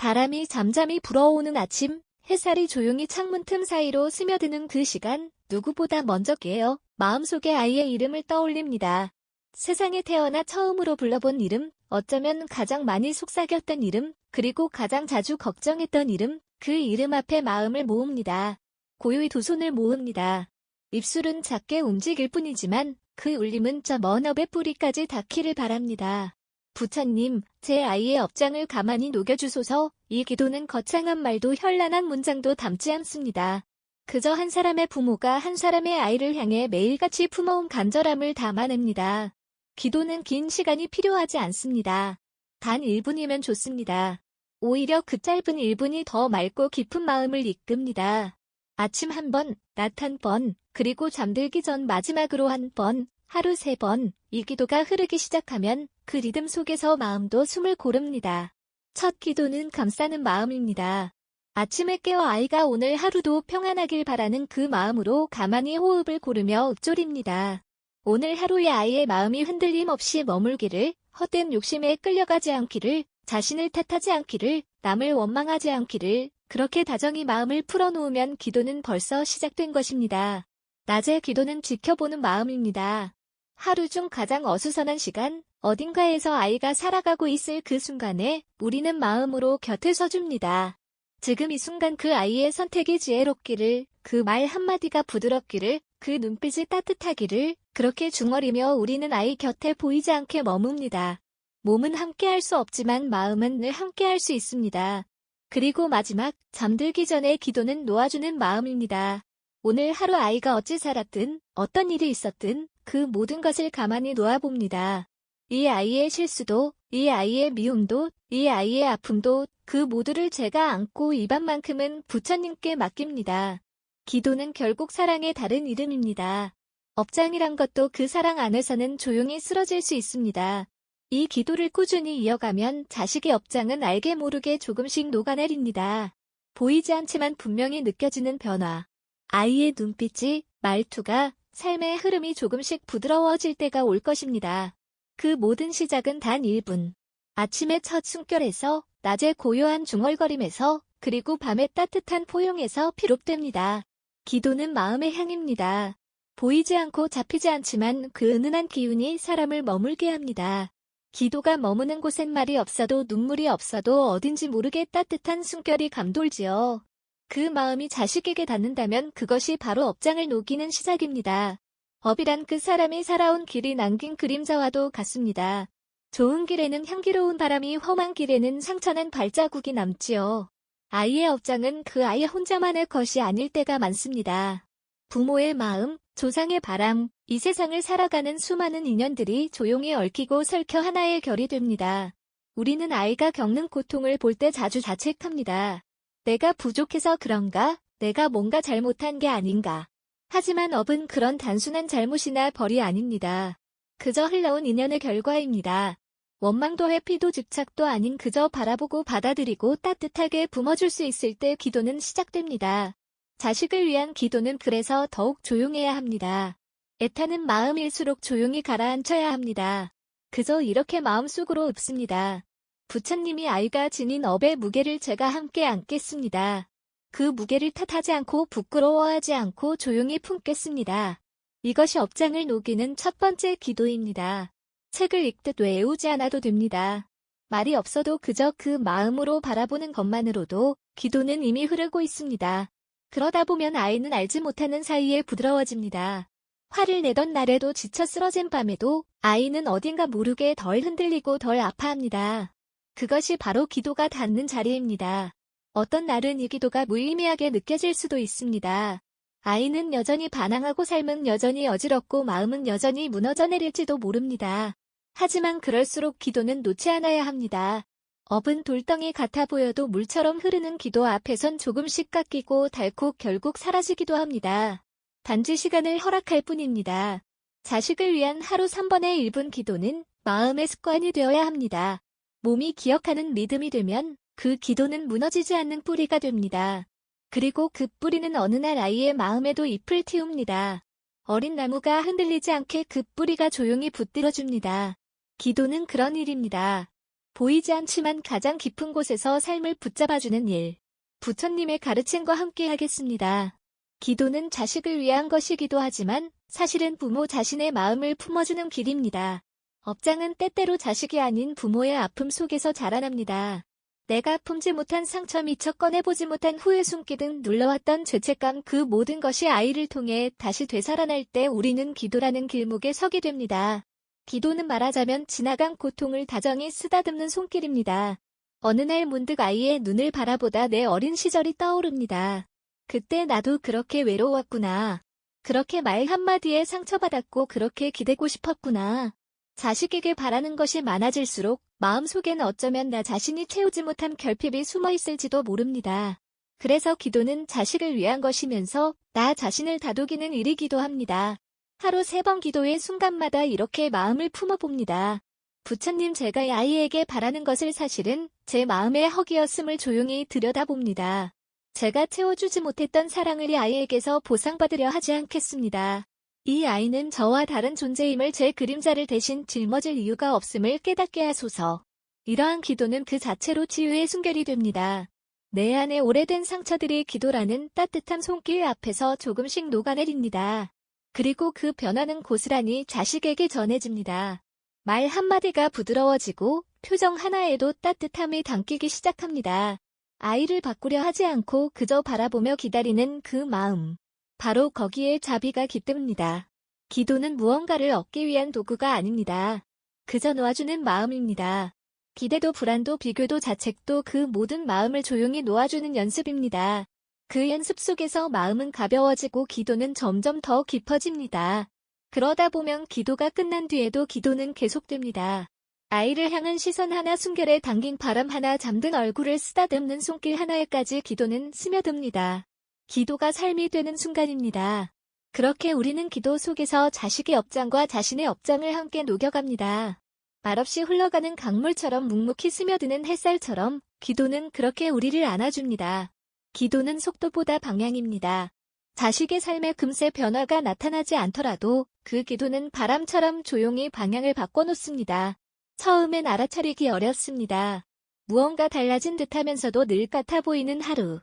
바람이 잠잠히 불어오는 아침, 햇살이 조용히 창문 틈 사이로 스며드는 그 시간, 누구보다 먼저 깨어 마음속에 아이의 이름을 떠올립니다. 세상에 태어나 처음으로 불러본 이름, 어쩌면 가장 많이 속삭였던 이름, 그리고 가장 자주 걱정했던 이름, 그 이름 앞에 마음을 모읍니다. 고요히 두 손을 모읍니다. 입술은 작게 움직일 뿐이지만 그 울림은 저 먼 업의 뿌리까지 닿기를 바랍니다. 부처님, 제 아이의 업장을 가만히 녹여주소서 이 기도는 거창한 말도 현란한 문장도 담지 않습니다. 그저 한 사람의 부모가 한 사람의 아이를 향해 매일같이 품어온 간절함을 담아냅니다. 기도는 긴 시간이 필요하지 않습니다. 단 1분이면 좋습니다. 오히려 그 짧은 1분이 더 맑고 깊은 마음을 이끕니다. 아침 한 번, 낮 한 번, 그리고 잠들기 전 마지막으로 한 번, 하루 세 번, 이 기도가 흐르기 시작하면 그 리듬 속에서 마음도 숨을 고릅니다. 첫 기도는 감싸는 마음입니다. 아침에 깨어 아이가 오늘 하루도 평안하길 바라는 그 마음으로 가만히 호흡을 고르며 읊조립니다. 오늘 하루의 아이의 마음이 흔들림 없이 머물기를, 헛된 욕심에 끌려가지 않기를, 자신을 탓하지 않기를, 남을 원망하지 않기를, 그렇게 다정히 마음을 풀어놓으면 기도는 벌써 시작된 것입니다. 낮의 기도는 지켜보는 마음입니다. 하루 중 가장 어수선한 시간, 어딘가에서 아이가 살아가고 있을 그 순간에 우리는 마음으로 곁에 서줍니다. 지금 이 순간 그 아이의 선택이 지혜롭기를, 그 말 한마디가 부드럽기를, 그 눈빛이 따뜻하기를, 그렇게 중얼이며 우리는 아이 곁에 보이지 않게 머뭅니다. 몸은 함께할 수 없지만 마음은 늘 함께할 수 있습니다. 그리고 마지막, 잠들기 전에 기도는 놓아주는 마음입니다. 오늘 하루 아이가 어찌 살았든, 어떤 일이 있었든, 그 모든 것을 가만히 놓아봅니다. 이 아이의 실수도, 이 아이의 미움도, 이 아이의 아픔도 그 모두를 제가 안고 입안만큼은 부처님께 맡깁니다. 기도는 결국 사랑의 다른 이름입니다. 업장이란 것도 그 사랑 안에서는 조용히 쓰러질 수 있습니다. 이 기도를 꾸준히 이어가면 자식의 업장은 알게 모르게 조금씩 녹아내립니다. 보이지 않지만 분명히 느껴지는 변화. 아이의 눈빛이, 말투가, 삶의 흐름이 조금씩 부드러워질 때가 올 것입니다. 그 모든 시작은 단 1분. 아침의 첫 숨결에서, 낮의 고요한 중얼거림에서, 그리고 밤의 따뜻한 포용에서 비롯됩니다. 기도는 마음의 향입니다. 보이지 않고 잡히지 않지만 그 은은한 기운이 사람을 머물게 합니다. 기도가 머무는 곳엔 말이 없어도 눈물이 없어도 어딘지 모르게 따뜻한 숨결이 감돌지요. 그 마음이 자식에게 닿는다면 그것이 바로 업장을 녹이는 시작입니다. 업이란 그 사람이 살아온 길이 남긴 그림자와도 같습니다. 좋은 길에는 향기로운 바람이 험한 길에는 상처난 발자국이 남지요. 아이의 업장은 그 아이 혼자만의 것이 아닐 때가 많습니다. 부모의 마음, 조상의 바람, 이 세상을 살아가는 수많은 인연들이 조용히 얽히고 설켜 하나의 결이 됩니다. 우리는 아이가 겪는 고통을 볼 때 자주 자책합니다. 내가 부족해서 그런가? 내가 뭔가 잘못한 게 아닌가? 하지만 업은 그런 단순한 잘못이나 벌이 아닙니다. 그저 흘러온 인연의 결과입니다. 원망도 회피도 집착도 아닌 그저 바라보고 받아들이고 따뜻하게 붐어줄 수 있을 때 기도는 시작됩니다. 자식을 위한 기도는 그래서 더욱 조용해야 합니다. 애타는 마음일수록 조용히 가라앉혀야 합니다. 그저 이렇게 마음속으로 읊습니다. 부처님이 아이가 지닌 업의 무게를 제가 함께 안겠습니다. 그 무게를 탓하지 않고 부끄러워하지 않고 조용히 품겠습니다. 이것이 업장을 녹이는 첫 번째 기도입니다. 책을 읽듯 외우지 않아도 됩니다. 말이 없어도 그저 그 마음으로 바라보는 것만으로도 기도는 이미 흐르고 있습니다. 그러다 보면 아이는 알지 못하는 사이에 부드러워집니다. 화를 내던 날에도 지쳐 쓰러진 밤에도 아이는 어딘가 모르게 덜 흔들리고 덜 아파합니다. 그것이 바로 기도가 닿는 자리입니다. 어떤 날은 이 기도가 무의미하게 느껴질 수도 있습니다. 아이는 여전히 반항하고 삶은 여전히 어지럽고 마음은 여전히 무너져 내릴지도 모릅니다. 하지만 그럴수록 기도는 놓지 않아야 합니다. 업은 돌덩이 같아 보여도 물처럼 흐르는 기도 앞에선 조금씩 깎이고 닳고 결국 사라지기도 합니다. 단지 시간을 허락할 뿐입니다. 자식을 위한 하루 3번의 1분 기도는 마음의 습관이 되어야 합니다. 몸이 기억하는 리듬이 되면 그 기도는 무너지지 않는 뿌리가 됩니다. 그리고 그 뿌리는 어느 날 아이의 마음에도 잎을 틔웁니다. 어린 나무가 흔들리지 않게 그 뿌리가 조용히 붙들어줍니다. 기도는 그런 일입니다. 보이지 않지만 가장 깊은 곳에서 삶을 붙잡아주는 일. 부처님의 가르침과 함께 하겠습니다. 기도는 자식을 위한 것이기도 하지만 사실은 부모 자신의 마음을 품어주는 길입니다. 업장은 때때로 자식이 아닌 부모의 아픔 속에서 자라납니다. 내가 품지 못한 상처 미처 꺼내보지 못한 후회 숨기 등 눌러왔던 죄책감 그 모든 것이 아이를 통해 다시 되살아날 때 우리는 기도라는 길목에 서게 됩니다. 기도는 말하자면 지나간 고통을 다정히 쓰다듬는 손길입니다. 어느 날 문득 아이의 눈을 바라보다 내 어린 시절이 떠오릅니다. 그때 나도 그렇게 외로웠구나. 그렇게 말 한마디에 상처받았고 그렇게 기대고 싶었구나. 자식에게 바라는 것이 많아질수록 마음속엔 어쩌면 나 자신이 채우지 못한 결핍이 숨어 있을지도 모릅니다. 그래서 기도는 자식을 위한 것이면서 나 자신을 다독이는 일이기도 합니다. 하루 세 번 기도의 순간마다 이렇게 마음을 품어봅니다. 부처님 제가 아이에게 바라는 것을 사실은 제 마음의 허기였음을 조용히 들여다봅니다. 제가 채워주지 못했던 사랑을 이 아이에게서 보상받으려 하지 않겠습니다. 이 아이는 저와 다른 존재임을 제 그림자를 대신 짊어질 이유가 없음을 깨닫게 하소서. 이러한 기도는 그 자체로 치유의 순결이 됩니다. 내 안에 오래된 상처들이 기도라는 따뜻한 손길 앞에서 조금씩 녹아내립니다. 그리고 그 변화는 고스란히 자식에게 전해집니다. 말 한마디가 부드러워지고 표정 하나에도 따뜻함이 담기기 시작합니다. 아이를 바꾸려 하지 않고 그저 바라보며 기다리는 그 마음. 바로 거기에 자비가 깃듭니다. 기도는 무언가를 얻기 위한 도구가 아닙니다. 그저 놓아주는 마음입니다. 기대도 불안도 비교도 자책도 그 모든 마음을 조용히 놓아주는 연습입니다. 그 연습 속에서 마음은 가벼워지고 기도는 점점 더 깊어집니다. 그러다 보면 기도가 끝난 뒤에도 기도는 계속됩니다. 아이를 향한 시선 하나 순결에 담긴 바람 하나 잠든 얼굴을 쓰다듬는 손길 하나에까지 기도는 스며듭니다. 기도가 삶이 되는 순간입니다. 그렇게 우리는 기도 속에서 자식의 업장과 자신의 업장을 함께 녹여갑니다. 말없이 흘러가는 강물처럼 묵묵히 스며드는 햇살처럼 기도는 그렇게 우리를 안아줍니다. 기도는 속도보다 방향입니다. 자식의 삶에 금세 변화가 나타나지 않더라도 그 기도는 바람처럼 조용히 방향을 바꿔놓습니다. 처음엔 알아차리기 어렵습니다. 무언가 달라진 듯하면서도 늘 같아 보이는 하루.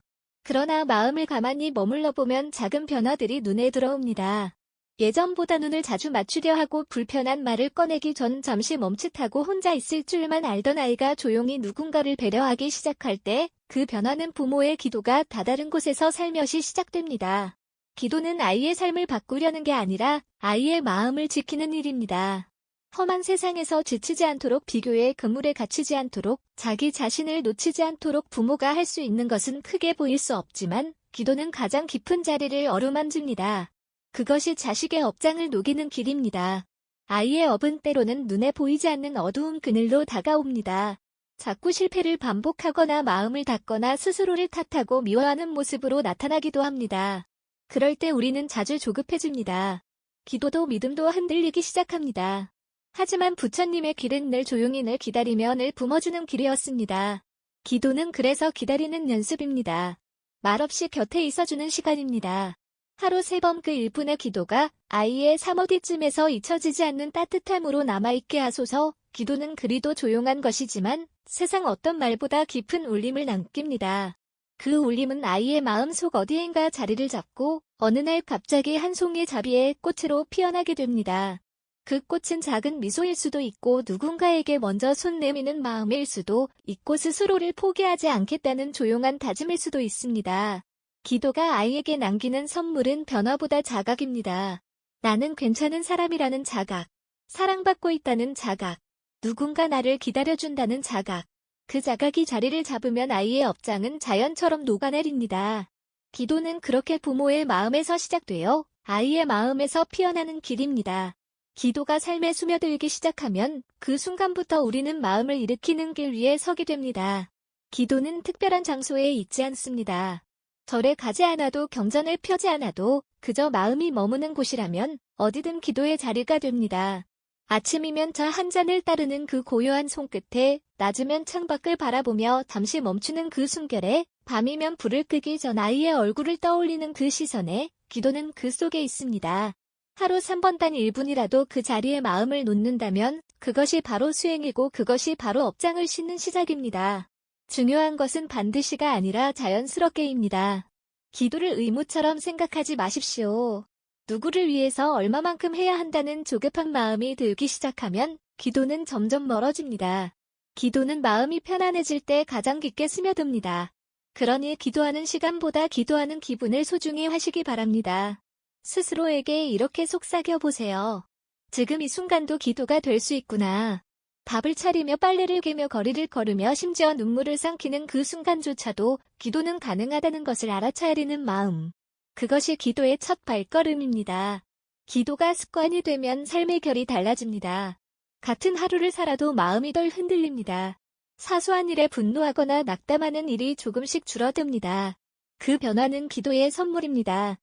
그러나 마음을 가만히 머물러 보면 작은 변화들이 눈에 들어옵니다. 예전보다 눈을 자주 맞추려 하고 불편한 말을 꺼내기 전 잠시 멈칫하고 혼자 있을 줄만 알던 아이가 조용히 누군가를 배려하기 시작할 때 그 변화는 부모의 기도가 다다른 곳에서 살며시 시작됩니다. 기도는 아이의 삶을 바꾸려는 게 아니라 아이의 마음을 지키는 일입니다. 험한 세상에서 지치지 않도록 비교에 그물에 갇히지 않도록 자기 자신을 놓치지 않도록 부모가 할 수 있는 것은 크게 보일 수 없지만 기도는 가장 깊은 자리를 어루만집니다. 그것이 자식의 업장을 녹이는 길입니다. 아이의 업은 때로는 눈에 보이지 않는 어두운 그늘로 다가옵니다. 자꾸 실패를 반복하거나 마음을 닫거나 스스로를 탓하고 미워하는 모습으로 나타나기도 합니다. 그럴 때 우리는 자주 조급해집니다. 기도도 믿음도 흔들리기 시작합니다. 하지만 부처님의 길은 늘 조용히 늘 기다리며 늘 붐어주는 길이었습니다. 기도는 그래서 기다리는 연습입니다. 말없이 곁에 있어주는 시간입니다. 하루 세 번 그 1분의 기도가 아이의 3어디쯤에서 잊혀지지 않는 따뜻함으로 남아있게 하소서 기도는 그리도 조용한 것이지만 세상 어떤 말보다 깊은 울림을 남깁니다. 그 울림은 아이의 마음 속 어디엔가 자리를 잡고 어느 날 갑자기 한 송이 자비의 꽃으로 피어나게 됩니다. 그 꽃은 작은 미소일 수도 있고 누군가에게 먼저 손 내미는 마음일 수도 있고 스스로를 포기하지 않겠다는 조용한 다짐일 수도 있습니다. 기도가 아이에게 남기는 선물은 변화보다 자각입니다. 나는 괜찮은 사람이라는 자각, 사랑받고 있다는 자각, 누군가 나를 기다려준다는 자각. 그 자각이 자리를 잡으면 아이의 업장은 자연처럼 녹아내립니다. 기도는 그렇게 부모의 마음에서 시작되어 아이의 마음에서 피어나는 길입니다. 기도가 삶에 스며들기 시작하면 그 순간부터 우리는 마음을 일으키는 길 위에 서게 됩니다. 기도는 특별한 장소에 있지 않습니다. 절에 가지 않아도 경전을 펴지 않아도 그저 마음이 머무는 곳이라면 어디든 기도의 자리가 됩니다. 아침이면 차 한 잔을 따르는 그 고요한 손끝에 낮으면 창밖을 바라보며 잠시 멈추는 그 순결에 밤이면 불을 끄기 전 아이의 얼굴을 떠올리는 그 시선에 기도는 그 속에 있습니다. 하루 3번 단 1분이라도 그 자리에 마음을 놓는다면 그것이 바로 수행이고 그것이 바로 업장을 싣는 시작입니다. 중요한 것은 반드시가 아니라 자연스럽게입니다. 기도를 의무처럼 생각하지 마십시오. 누구를 위해서 얼마만큼 해야 한다는 조급한 마음이 들기 시작하면 기도는 점점 멀어집니다. 기도는 마음이 편안해질 때 가장 깊게 스며듭니다. 그러니 기도하는 시간보다 기도하는 기분을 소중히 하시기 바랍니다. 스스로에게 이렇게 속삭여 보세요. 지금 이 순간도 기도가 될 수 있구나. 밥을 차리며 빨래를 개며 거리를 걸으며 심지어 눈물을 삼키는 그 순간조차도 기도는 가능하다는 것을 알아차리는 마음. 그것이 기도의 첫 발걸음입니다. 기도가 습관이 되면 삶의 결이 달라집니다. 같은 하루를 살아도 마음이 덜 흔들립니다. 사소한 일에 분노하거나 낙담하는 일이 조금씩 줄어듭니다. 그 변화는 기도의 선물입니다.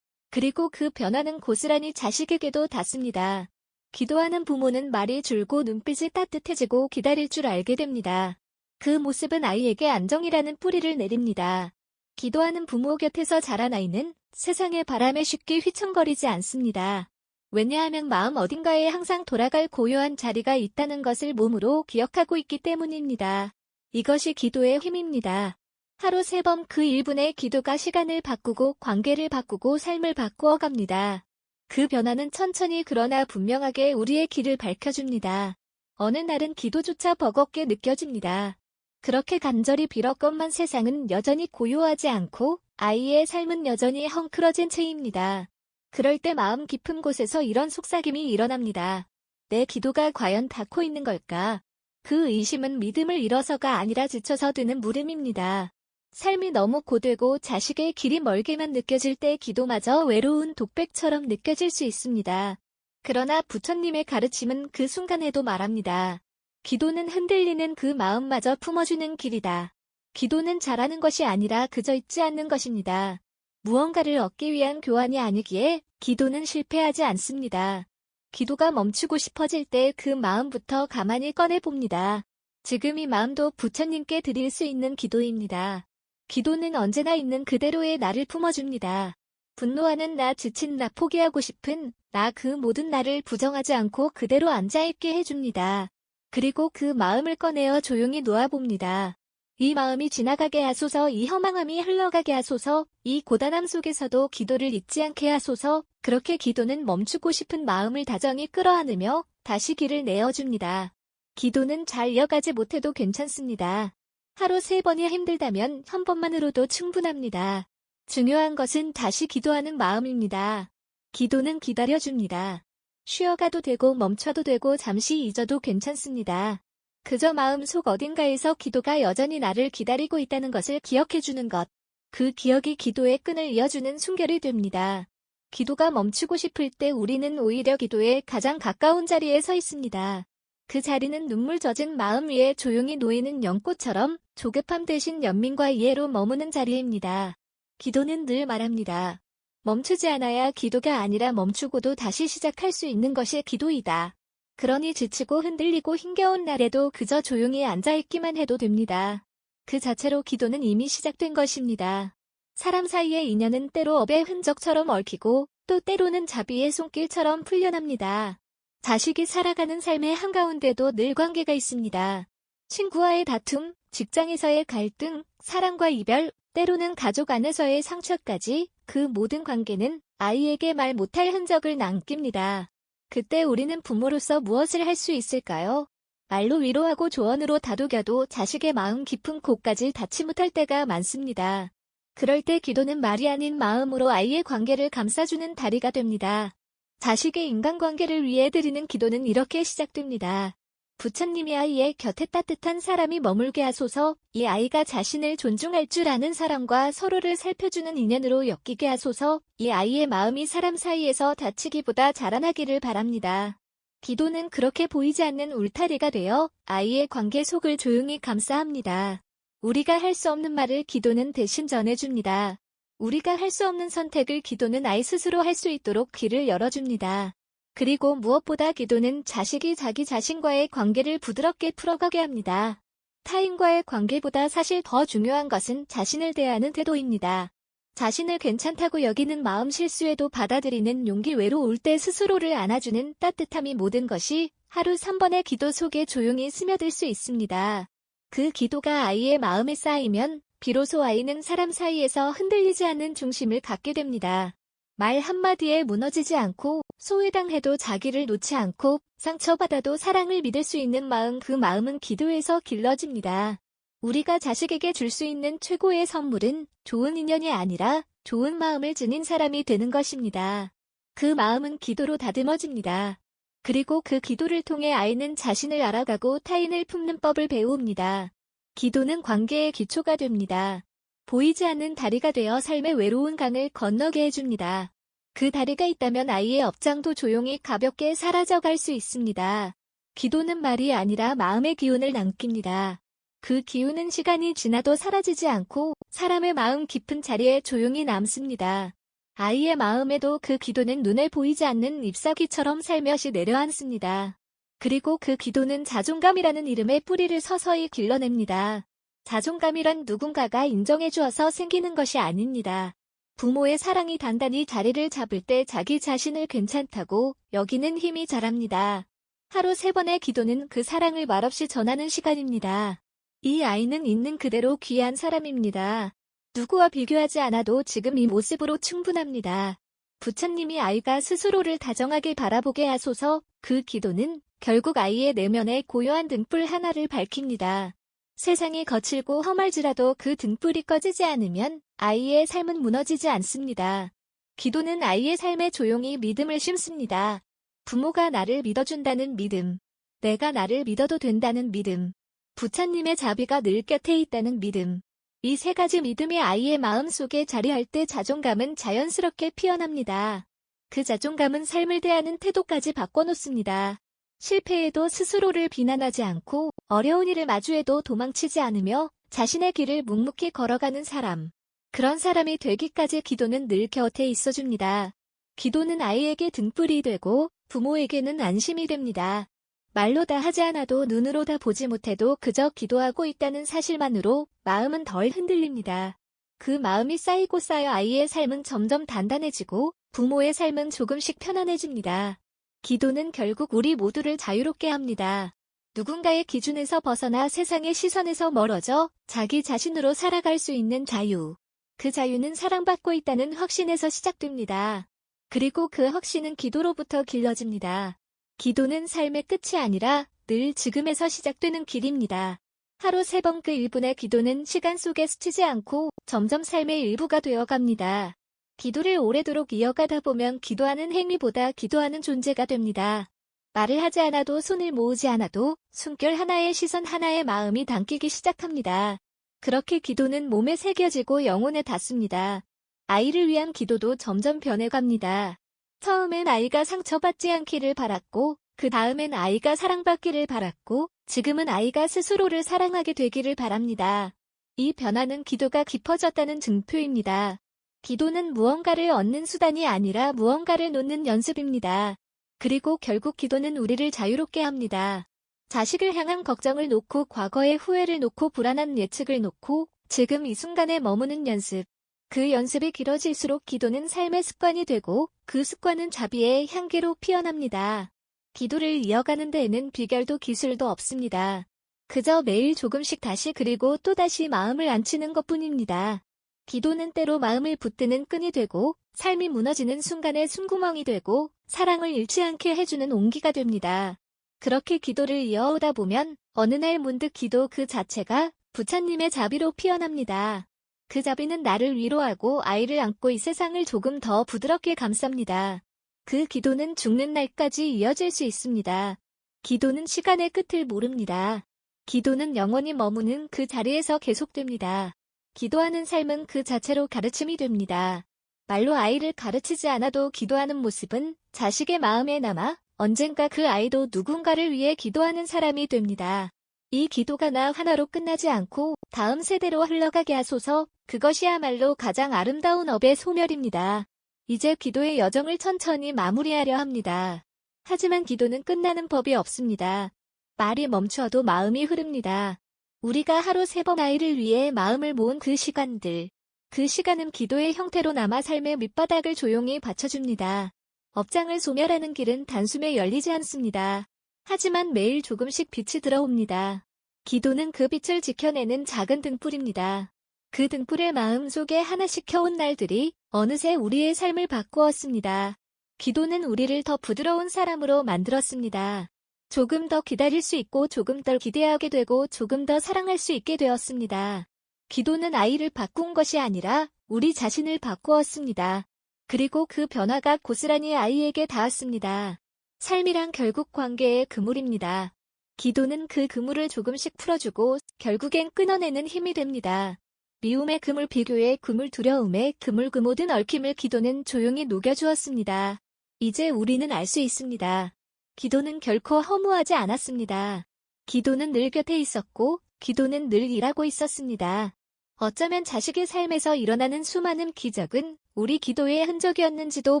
그리고 그 변화는 고스란히 자식에게도 닿습니다. 기도하는 부모는 말이 줄고 눈빛이 따뜻해지고 기다릴 줄 알게 됩니다. 그 모습은 아이에게 안정이라는 뿌리를 내립니다. 기도하는 부모 곁에서 자란 아이는 세상의 바람에 쉽게 휘청거리지 않습니다. 왜냐하면 마음 어딘가에 항상 돌아갈 고요한 자리가 있다는 것을 몸으로 기억하고 있기 때문입니다. 이것이 기도의 힘입니다. 하루 세 번 그 1분의 기도가 시간을 바꾸고 관계를 바꾸고 삶을 바꾸어 갑니다. 그 변화는 천천히 그러나 분명하게 우리의 길을 밝혀줍니다. 어느 날은 기도조차 버겁게 느껴집니다. 그렇게 간절히 빌었건만 세상은 여전히 고요하지 않고 아이의 삶은 여전히 헝클어진 채입니다. 그럴 때 마음 깊은 곳에서 이런 속삭임이 일어납니다. 내 기도가 과연 닿고 있는 걸까? 그 의심은 믿음을 잃어서가 아니라 지쳐서 드는 물음입니다. 삶이 너무 고되고 자식의 길이 멀게만 느껴질 때 기도마저 외로운 독백처럼 느껴질 수 있습니다. 그러나 부처님의 가르침은 그 순간에도 말합니다. 기도는 흔들리는 그 마음마저 품어주는 길이다. 기도는 잘하는 것이 아니라 그저 있지 않는 것입니다. 무언가를 얻기 위한 교환이 아니기에 기도는 실패하지 않습니다. 기도가 멈추고 싶어질 때 그 마음부터 가만히 꺼내봅니다. 지금 이 마음도 부처님께 드릴 수 있는 기도입니다. 기도는 언제나 있는 그대로의 나를 품어줍니다. 분노하는 나, 지친 나, 포기하고 싶은 나 그 모든 나를 부정하지 않고 그대로 앉아있게 해줍니다. 그리고 그 마음을 꺼내어 조용히 놓아봅니다. 이 마음이 지나가게 하소서, 이 허망함이 흘러가게 하소서, 이 고단함 속에서도 기도를 잊지 않게 하소서, 그렇게 기도는 멈추고 싶은 마음을 다정히 끌어안으며 다시 길을 내어줍니다. 기도는 잘 이어가지 못해도 괜찮습니다. 하루 세 번이 힘들다면 한 번만으로도 충분합니다. 중요한 것은 다시 기도하는 마음입니다. 기도는 기다려줍니다. 쉬어가도 되고 멈춰도 되고 잠시 잊어도 괜찮습니다. 그저 마음 속 어딘가에서 기도가 여전히 나를 기다리고 있다는 것을 기억해주는 것. 그 기억이 기도의 끈을 이어주는 순결이 됩니다. 기도가 멈추고 싶을 때 우리는 오히려 기도에 가장 가까운 자리에 서 있습니다. 그 자리는 눈물 젖은 마음 위에 조용히 놓이는 연꽃처럼 조급함 대신 연민과 이해로 머무는 자리입니다. 기도는 늘 말합니다. 멈추지 않아야 기도가 아니라 멈추고도 다시 시작할 수 있는 것이 기도이다. 그러니 지치고 흔들리고 힘겨운 날에도 그저 조용히 앉아있기만 해도 됩니다. 그 자체로 기도는 이미 시작된 것입니다. 사람 사이의 인연은 때로 업의 흔적처럼 얽히고 또 때로는 자비의 손길처럼 풀려납니다. 자식이 살아가는 삶의 한가운데도 늘 관계가 있습니다. 친구와의 다툼, 직장에서의 갈등, 사랑과 이별, 때로는 가족 안에서의 상처까지 그 모든 관계는 아이에게 말 못할 흔적을 남깁니다. 그때 우리는 부모로서 무엇을 할 수 있을까요? 말로 위로하고 조언으로 다독여도 자식의 마음 깊은 곳까지 닿지 못할 때가 많습니다. 그럴 때 기도는 말이 아닌 마음으로 아이의 관계를 감싸주는 다리가 됩니다. 자식의 인간관계를 위해 드리는 기도는 이렇게 시작됩니다. 부처님이 아이의 곁에 따뜻한 사람이 머물게 하소서, 이 아이가 자신을 존중할 줄 아는 사람과 서로를 살펴주는 인연으로 엮이게 하소서, 이 아이의 마음이 사람 사이에서 다치기보다 자라나기를 바랍니다. 기도는 그렇게 보이지 않는 울타리가 되어 아이의 관계 속을 조용히 감싸합니다. 우리가 할 수 없는 말을 기도는 대신 전해줍니다. 우리가 할 수 없는 선택을 기도는 아이 스스로 할 수 있도록 길을 열어줍니다. 그리고 무엇보다 기도는 자식이 자기 자신과의 관계를 부드럽게 풀어가게 합니다. 타인과의 관계보다 사실 더 중요한 것은 자신을 대하는 태도입니다. 자신을 괜찮다고 여기는 마음 실수에도 받아들이는 용기 외로울 때 스스로를 안아주는 따뜻함이 모든 것이 하루 3번의 기도 속에 조용히 스며들 수 있습니다. 그 기도가 아이의 마음에 쌓이면 비로소 아이는 사람 사이에서 흔들리지 않는 중심을 갖게 됩니다. 말 한마디에 무너지지 않고 소외당해도 자기를 놓지 않고 상처받아도 사랑을 믿을 수 있는 마음 그 마음은 기도에서 길러집니다. 우리가 자식에게 줄 수 있는 최고의 선물은 좋은 인연이 아니라 좋은 마음을 지닌 사람이 되는 것입니다. 그 마음은 기도로 다듬어집니다. 그리고 그 기도를 통해 아이는 자신을 알아가고 타인을 품는 법을 배웁니다. 기도는 관계의 기초가 됩니다. 보이지 않는 다리가 되어 삶의 외로운 강을 건너게 해줍니다. 그 다리가 있다면 아이의 업장도 조용히 가볍게 사라져갈 수 있습니다. 기도는 말이 아니라 마음의 기운을 남깁니다. 그 기운은 시간이 지나도 사라지지 않고 사람의 마음 깊은 자리에 조용히 남습니다. 아이의 마음에도 그 기도는 눈에 보이지 않는 잎사귀처럼 살며시 내려앉습니다. 그리고 그 기도는 자존감이라는 이름의 뿌리를 서서히 길러냅니다. 자존감이란 누군가가 인정해 주어서 생기는 것이 아닙니다. 부모의 사랑이 단단히 자리를 잡을 때 자기 자신을 괜찮다고 여기는 힘이 자랍니다. 하루 세 번의 기도는 그 사랑을 말없이 전하는 시간입니다. 이 아이는 있는 그대로 귀한 사람입니다. 누구와 비교하지 않아도 지금 이 모습으로 충분합니다. 부처님이 아이가 스스로를 다정하게 바라보게 하소서 그 기도는 결국 아이의 내면에 고요한 등불 하나를 밝힙니다. 세상이 거칠고 험할지라도 그 등불이 꺼지지 않으면 아이의 삶은 무너지지 않습니다. 기도는 아이의 삶에 조용히 믿음을 심습니다. 부모가 나를 믿어준다는 믿음, 내가 나를 믿어도 된다는 믿음, 부처님의 자비가 늘 곁에 있다는 믿음. 이 세 가지 믿음이 아이의 마음 속에 자리할 때 자존감은 자연스럽게 피어납니다. 그 자존감은 삶을 대하는 태도까지 바꿔놓습니다. 실패해도 스스로를 비난하지 않고 어려운 일을 마주해도 도망치지 않으며 자신의 길을 묵묵히 걸어가는 사람. 그런 사람이 되기까지 기도는 늘 곁에 있어줍니다. 기도는 아이에게 등불이 되고 부모에게는 안심이 됩니다. 말로 다 하지 않아도 눈으로 다 보지 못해도 그저 기도하고 있다는 사실만으로 마음은 덜 흔들립니다. 그 마음이 쌓이고 쌓여 아이의 삶은 점점 단단해지고 부모의 삶은 조금씩 편안해집니다. 기도는 결국 우리 모두를 자유롭게 합니다. 누군가의 기준에서 벗어나 세상의 시선에서 멀어져 자기 자신으로 살아갈 수 있는 자유. 그 자유는 사랑받고 있다는 확신에서 시작됩니다. 그리고 그 확신은 기도로부터 길러집니다. 기도는 삶의 끝이 아니라 늘 지금에서 시작되는 길입니다. 하루 세 번 그 1분의 기도는 시간 속에 스치지 않고 점점 삶의 일부가 되어 갑니다. 기도를 오래도록 이어가다 보면 기도하는 행위보다 기도하는 존재가 됩니다. 말을 하지 않아도 손을 모으지 않아도 숨결 하나의 시선 하나의 마음이 담기기 시작합니다. 그렇게 기도는 몸에 새겨지고 영혼에 닿습니다. 아이를 위한 기도도 점점 변해갑니다. 처음엔 아이가 상처받지 않기를 바랐고, 그 다음엔 아이가 사랑받기를 바랐고, 지금은 아이가 스스로를 사랑하게 되기를 바랍니다. 이 변화는 기도가 깊어졌다는 증표입니다. 기도는 무언가를 얻는 수단이 아니라 무언가를 놓는 연습입니다. 그리고 결국 기도는 우리를 자유롭게 합니다. 자식을 향한 걱정을 놓고 과거의 후회를 놓고 불안한 예측을 놓고 지금 이 순간에 머무는 연습. 그 연습이 길어질수록 기도는 삶의 습관이 되고 그 습관은 자비의 향기로 피어납니다. 기도를 이어가는 데에는 비결도 기술도 없습니다. 그저 매일 조금씩 다시 그리고 또다시 마음을 안치는 것 뿐입니다. 기도는 때로 마음을 붙드는 끈이 되고 삶이 무너지는 순간에 숨구멍이 되고 사랑을 잃지 않게 해주는 온기가 됩니다. 그렇게 기도를 이어오다 보면 어느 날 문득 기도 그 자체가 부처님의 자비로 피어납니다. 그 자비는 나를 위로하고 아이를 안고 이 세상을 조금 더 부드럽게 감쌉니다. 그 기도는 죽는 날까지 이어질 수 있습니다. 기도는 시간의 끝을 모릅니다. 기도는 영원히 머무는 그 자리에서 계속됩니다. 기도하는 삶은 그 자체로 가르침이 됩니다. 말로 아이를 가르치지 않아도 기도하는 모습은 자식의 마음에 남아 언젠가 그 아이도 누군가를 위해 기도하는 사람이 됩니다. 이 기도가 나 하나로 끝나지 않고 다음 세대로 흘러가게 하소서 그것이야말로 가장 아름다운 업의 소멸입니다. 이제 기도의 여정을 천천히 마무리하려 합니다. 하지만 기도는 끝나는 법이 없습니다. 말이 멈춰도 마음이 흐릅니다. 우리가 하루 세 번 아이를 위해 마음을 모은 그 시간들. 그 시간은 기도의 형태로 남아 삶의 밑바닥을 조용히 받쳐줍니다. 업장을 소멸하는 길은 단숨에 열리지 않습니다. 하지만 매일 조금씩 빛이 들어옵니다. 기도는 그 빛을 지켜내는 작은 등불입니다. 그 등불을 마음속에 하나씩 켜온 날들이 어느새 우리의 삶을 바꾸었습니다. 기도는 우리를 더 부드러운 사람으로 만들었습니다. 조금 더 기다릴 수 있고 조금 더 기대하게 되고 조금 더 사랑할 수 있게 되었습니다. 기도는 아이를 바꾼 것이 아니라 우리 자신을 바꾸었습니다. 그리고 그 변화가 고스란히 아이에게 닿았습니다. 삶이란 결국 관계의 그물입니다. 기도는 그 그물을 조금씩 풀어주고 결국엔 끊어내는 힘이 됩니다. 미움의 그물 비교의 그물 두려움의 그물 그 모든 얽힘을 기도는 조용히 녹여주었습니다. 이제 우리는 알 수 있습니다. 기도는 결코 허무하지 않았습니다. 기도는 늘 곁에 있었고, 기도는 늘 일하고 있었습니다. 어쩌면 자식의 삶에서 일어나는 수많은 기적은 우리 기도의 흔적이었는지도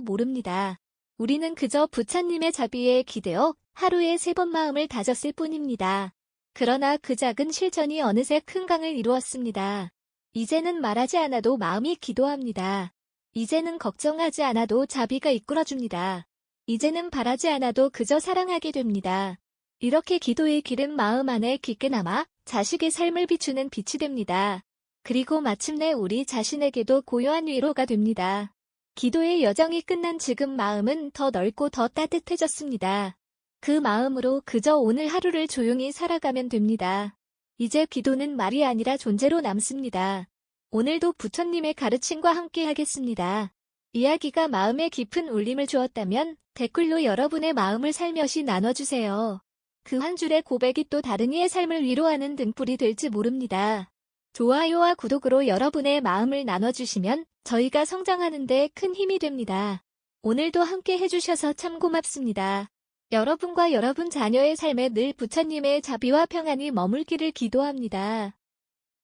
모릅니다. 우리는 그저 부처님의 자비에 기대어 하루에 세 번 마음을 다졌을 뿐입니다. 그러나 그 작은 실천이 어느새 큰 강을 이루었습니다. 이제는 말하지 않아도 마음이 기도합니다. 이제는 걱정하지 않아도 자비가 이끌어줍니다. 이제는 바라지 않아도 그저 사랑하게 됩니다. 이렇게 기도의 길은 마음 안에 깊게 남아 자식의 삶을 비추는 빛이 됩니다. 그리고 마침내 우리 자신에게도 고요한 위로가 됩니다. 기도의 여정이 끝난 지금 마음은 더 넓고 더 따뜻해졌습니다. 그 마음으로 그저 오늘 하루를 조용히 살아가면 됩니다. 이제 기도는 말이 아니라 존재로 남습니다. 오늘도 부처님의 가르침과 함께 하겠습니다. 이야기가 마음에 깊은 울림을 주었다면 댓글로 여러분의 마음을 살며시 나눠주세요. 그 한 줄의 고백이 또 다른 이의 삶을 위로하는 등불이 될지 모릅니다. 좋아요와 구독으로 여러분의 마음을 나눠주시면 저희가 성장하는 데 큰 힘이 됩니다. 오늘도 함께 해주셔서 참 고맙습니다. 여러분과 여러분 자녀의 삶에 늘 부처님의 자비와 평안이 머물기를 기도합니다.